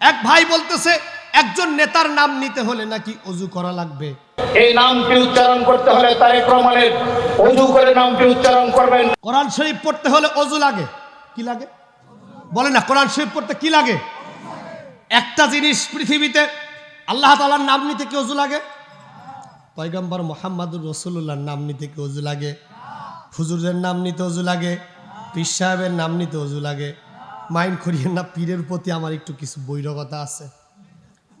এক ভাই বলতেছে একজন নেতার নাম নিতে হলে নাকি অজু করা লাগবে? এই নামটি উচ্চারণ করতে হলে তারেক রহমানের অজু করে নামটি উচ্চারণ করবেন। কোরআন শরীফ পড়তে হলে অজু লাগে। কি লাগে? বলে না কোরআন শরীফ পড়তে কি লাগে? একটা জিনিস পৃথিবীতে আল্লাহ তালার নাম নিতে কি অজু লাগে? পয়গম্বর মোহাম্মদুর রসুল্লাহর নাম নিতে কি অজু লাগে? হুজুরের নাম নিতে অজু লাগে? পীর সাহেবের নাম নিতে অজু লাগে? মাইন করিয়েন না, পীরের প্রতি আমার একটু কিছু বৈরকতা আছে,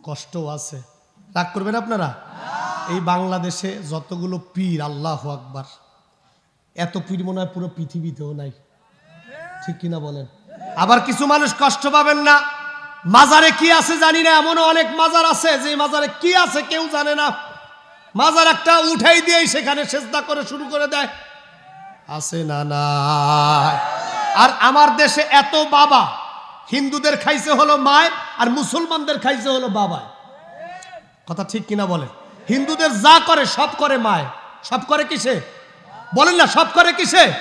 কষ্টও আছে। রাগ করবেন আপনারা? এই বাংলাদেশে যতগুলো পীর, আল্লাহ আকবার, এত পীর মনে হয় পুরো পৃথিবীতেও নাই। ঠিক কিনা বলেন? আবার কিছু মানুষ কষ্ট পাবেন না। মাজারে কি আছে জানি না, এমনও অনেক মাজার আছে যে মাজারে কি আছে কেউ জানে না। মাজার একটা উঠাই দিয়েই সেখানে সেজদা করে শুরু করে দেয়। আছে না না আর আমার দেশে এত বাবা, হিন্দুদের খাইছে হলো মায় আর মুসলমানদের খাইছে হলো বাবায়। কথা ঠিক কিনা বলে? হিন্দুদের যা করে সব করে মায়। সব করে কিসে? বলেন না, সব করে কিসে?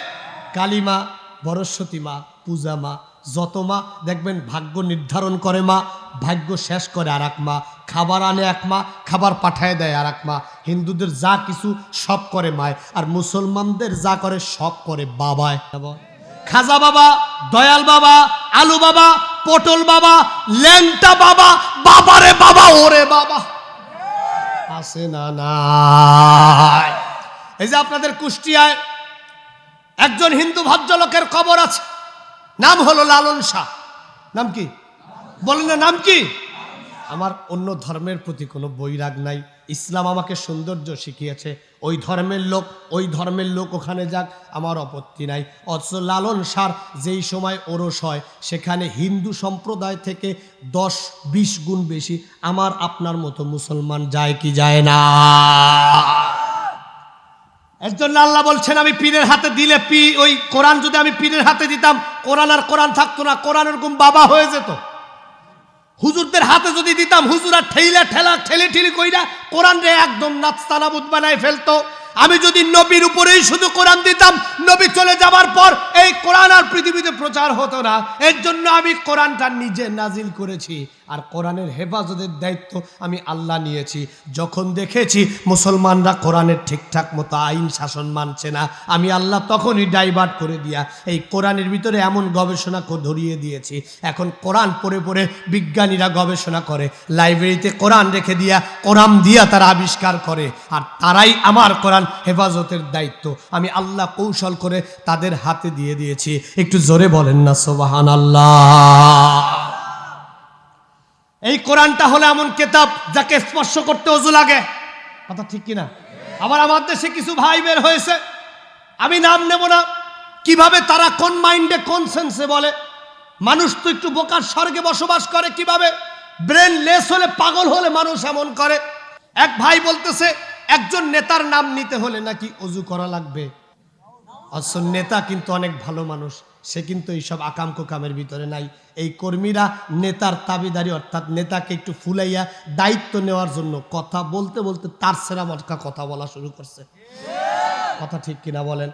কালী মা বরস্বতী মা, পূজা মা, যত মা, দেখবেন ভাগ্য নির্ধারণ করে মা, ভাগ্য শেষ করে আর মা, খাবার আনে এক মা, খাবার পাঠায় দেয় আর এক মা। হিন্দুদের যা কিছু সব করে মায়, আর মুসলমানদের যা করে সব করে বাবায়। খাজা বাবা, দয়াল বাবা, আলু বাবা, পটল বাবা, ল্যাংটা বাবা, বাবারে বাবা, ওরে বাবা। আছে না নাই। এই যে আপনাদের কুষ্টিয়ায় একজন হিন্দু ভদ্রলোকের কবর আছে। নাম হলো লালন শাহ। নাম কি? বলেন না, নাম কি? আমার অন্য ধর্মের প্রতি কোনো বৈরাগ নাই। ইসলাম আমাকে সৌন্দর্য শিখিয়েছে। ওই ধর্মের লোক, ওই ধর্মের লোক ওখানে যাক, আমার আপত্তি নাই। অথচ লালন সার যেই সময় ওরস হয়, সেখানে হিন্দু সম্প্রদায় থেকে দশ, বিশ গুণ বেশি আমার আপনার মতো মুসলমান যায় কি যায় না। একজন আল্লাহ বলছেন, আমি পীরের হাতে দিলে পি ওই কোরআন যদি আমি পীরের হাতে দিতাম, কোরআন আর কোরআন থাকতো না কোরআন এরকম বাবা হয়ে যেত। হুজুরদের হাতে যদি দিতাম, হুজুরা ঠেইলা ঠেলা ঠেলে ঠেলি কইরা কোরআন রে একদম নাচতানাবুদ বানায় ফেলতো। আমি যদি নবীর উপরেই শুধু কোরআন দিতাম, নবী চলে যাবার পর এই কোরআন আর পৃথিবীতে প্রচার হতো না। এর জন্য আমি কোরআনটা নিজে নাজিল করেছি। আর কোরআনের হেফাজতের দায়িত্ব আমি আল্লাহ নিয়েছি। যখন দেখেছি মুসলমানরা কোরআনের ঠিকঠাক মতো আইন শাসন মানছে না, আমি আল্লাহ তখনই ডাইভার্ট করে দিয়া এই কোরআনের ভিতরে এমন গবেষণা ধরিয়ে দিয়েছি। এখন কোরআন পড়ে পড়ে বিজ্ঞানীরা গবেষণা করে, লাইব্রেরিতে কোরআন রেখে দিয়া কোরআন দিয়া তারা আবিষ্কার করে, আর তারাই আমার কোরআন হেফাজতের দায়িত্ব। আমি আল্লাহ কৌশল করে তাদের হাতে দিয়ে দিয়েছি। একটু জোরে বলেন না সোবাহান আল্লাহ এই কোরআনটা হলো এমন কেতাব যাকে স্পর্শ করতে অজু লাগে। কথা ঠিক কিনা? আবার আমার দেশে কিছু ভাই বের হয়েছে। আমি নাম নেব না। কীভাবে তারা কোন মাইন্ডে কোন সেন্সে বলে? মানুষ তো একটু বোকার স্বর্গে বসবাস করে কীভাবে? ব্রেন লেস হলে পাগল হলে মানুষ এমন করে। এক ভাই বলতেছে, একজন নেতার নাম নিতে হলে নাকি অজু করা লাগবে। অথচ নেতা কিন্তু অনেক ভালো মানুষ। সে কিন্তু এইসব আকাম কোকামের ভিতরে নাই। এই কর্মীরা নেতার তাবিদারি, অর্থাৎ নেতাকে একটু ফুলাইয়া দায়িত্ব নেওয়ার জন্য কথা বলতে বলতে তার সেরা মটকা কথা বলা শুরু করছে। কথা ঠিক কিনা বলেন?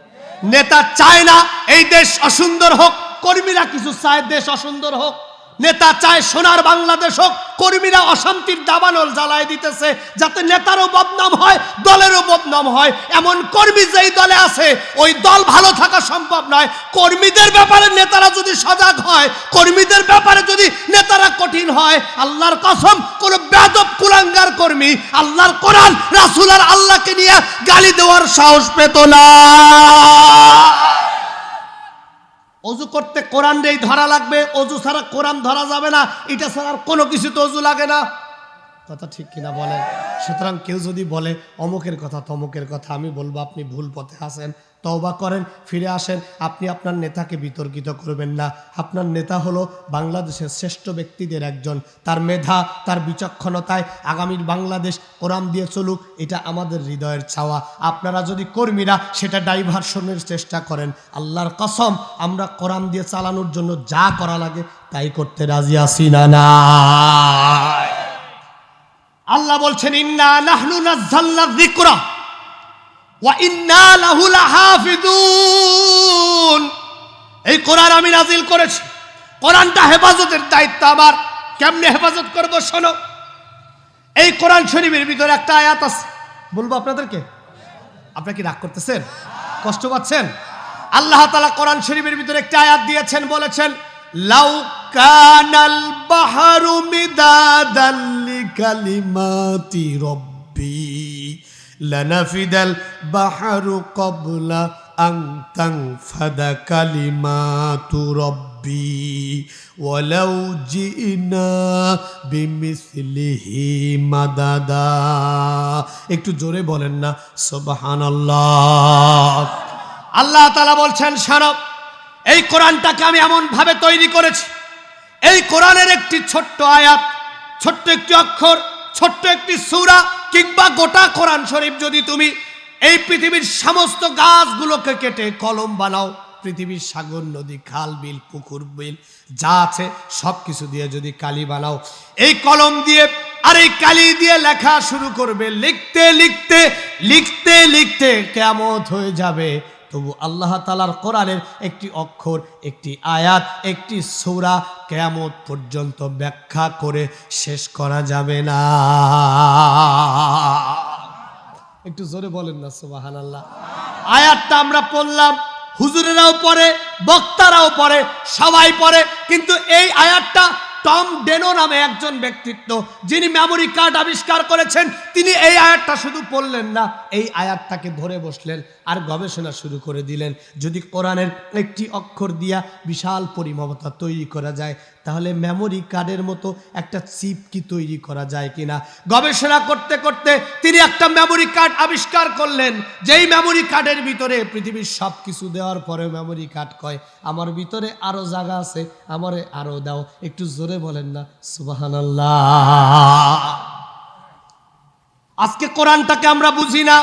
নেতা চায় না এই দেশ অসুন্দর হোক, কর্মীরা কিছু চায় দেশ অসুন্দর হোক। নেতা চায় সোনার বাংলাদেশ হোক, কর্মীরা অশান্তির দাবানল জ্বালায় দিতেছে, যাতে নেতারও বদনাম হয়, দলেরও বদনাম হয়। এমন কর্মী যেই দলে আছে, ওই দল ভালো থাকা সম্ভব নয়। কর্মীদের ব্যাপারে নেতারা যদি সজাগ হয়, কর্মীদের ব্যাপারে যদি নেতারা কঠিন হয়, আল্লাহর কসম, কোন বেদব কুলাঙ্গার কর্মী, আল্লাহর কোরআন রাসুলার আল্লাহকে নিয়ে গালি দেওয়ার সাহস পেত না। অজু করতে কোরআন ধরা লাগবে, অজু ছাড়া কোরআন ধরা যাবে না। এটা ছাড়া আর কোনো কিছু তো অজু লাগে না। কথা ঠিক কিনা বলেন? সুতরাং কেউ যদি বলে, অমুকের কথা, তমুকের কথা, আমি বলব আপনি ভুল পথে আসেন তওবা করেন, ফিরে আসেন, আপনি আপনার নেতাকে বিতর্কিত করবেন না। আপনার নেতা হলো বাংলাদেশের শ্রেষ্ঠ ব্যক্তিদের একজন। তার মেধা, তার বিচক্ষণতায় আগামীর বাংলাদেশ কোরআন দিয়ে চলুক, এটা আমাদের হৃদয়ের চাওয়া আপনারা যদি কর্মীরা সেটা ডাইভারশনের চেষ্টা করেন, আল্লাহর কসম, আমরা কোরআন দিয়ে চালানোর জন্য যা করা লাগে তাই করতে রাজি আছি না না। আল্লাহ বলছেন, ইন্না নাহনু নাযালনা যিকরা ওয়া ইন্না লাহু লাহাফিজুন। এই কোরআন আমি নাজিল করেছি। কোরআনটা হেফাজতের দায়িত্ব আমার। কেমনে হেফাজত করব শোনো। এই কোরআন শরীফের ভিতরে একটা আয়াত আছে। বলব আপনাদেরকে? আপনারা কি রাগ করতেছেন? কষ্ট পাচ্ছেন? আল্লাহ তালা কোরআন শরীফের ভিতরে একটা আয়াত দিয়েছেন, বলেছেন, লাউ কানাল বাহারু মিদাদাল লিকালিমাতি রব্বি লানাফিদাল বাহারু ক্বাবলা আন তানফাদা কালিমাতু রব্বি ওয়ালাউ জিনা বিমিসলিহি মাদাদা একটু জোরে বলেন না, সুবহানাল্লাহ। আল্লাহ তালা বলছেন সারব এই কোরআনটাকে আমি এমন ভাবে তৈরি করেছি। এই কোরআনের একটি ছোট্ট আয়াত ছোট্ট একটি অক্ষর, ছোট্ট একটি সুরা কিংবা গোটা কোরআন শরীফ যদি তুমি এই পৃথিবীর সমস্ত গাছগুলোকে কেটে কলম বানাও, পৃথিবীর সাগর, নদী, খাল, বিল, পুকুর, বিল, যা আছে সব কিছু দিয়ে যদি কালি বানাও, এই কলম দিয়ে আর এই কালি দিয়ে লেখা শুরু করবে, লিখতে লিখতে লিখতে লিখতে কেমত হয়ে যাবে। তবু আল্লাহ তালার কোরআনের একটি অক্ষর, একটি আয়াত, একটি সৌরা কেয়ামত পর্যন্ত ব্যাখ্যা করে শেষ করা যাবে না। একটু জোরে বলেন না সুবাহান আল্লাহ আয়াতটা আমরা পড়লাম, হুজুরেরাও পড়ে, বক্তারাও পড়ে, সবাই পড়ে, কিন্তু এই আয়াতটা টম ডেনো নামে একজন ব্যক্তিত্ব, যিনি মেমোরি কার্ড আবিষ্কার করেছেন। তিনি এই আয়াতটা শুধু পড়লেন না, এই আয়াতটাকে ধরে বসলেন আর গবেষণা শুরু করে দিলেন। যদি কোরআনের একটি অক্ষর দিয়া বিশাল পরিমমতা তৈরি করা যায় তাহলে মেমোরি কার্ডের মতো একটা চিপ কি তৈরি করা যায় কিনা? গবেষণা করতে করতে তিনি একটা মেমোরি কার্ড আবিষ্কার করলেন। যেই মেমোরি কার্ডের ভিতরে পৃথিবীর সব কিছু দেওয়ার পরে মেমোরি কার্ড কয়, আমার ভিতরে আরও জায়গা আছে, আমারে আরও দাও। একটু জোরে বলেন না আজকে কোরআনটাকে আমরা বুঝি না,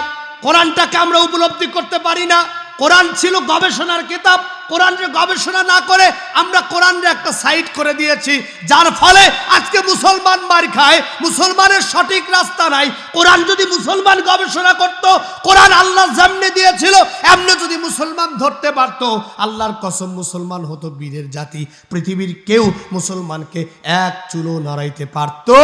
কোরআনটাকে আমরা উপলব্ধি করতে পারি না। কোরআন ছিল গবেষণার কিতাব কোরআনকে গবেষণা না করে আমরা কোরআনকে একটা সাইড করে দিয়েছি, যার ফলে আজকে মুসলমান মার খায়, মুসলমানের সঠিক রাস্তা নাই। কোরআন যদি মুসলমান গবেষণা করত, কোরআন আল্লাহ যেমনি দিয়েছিল, এমনি যদি মুসলমান ধরতে পারতো, আল্লাহর কসম মুসলমান হতো বীরের জাতি। পৃথিবীর কেউ মুসলমানকে এক চুলো নাড়াইতে পারতো।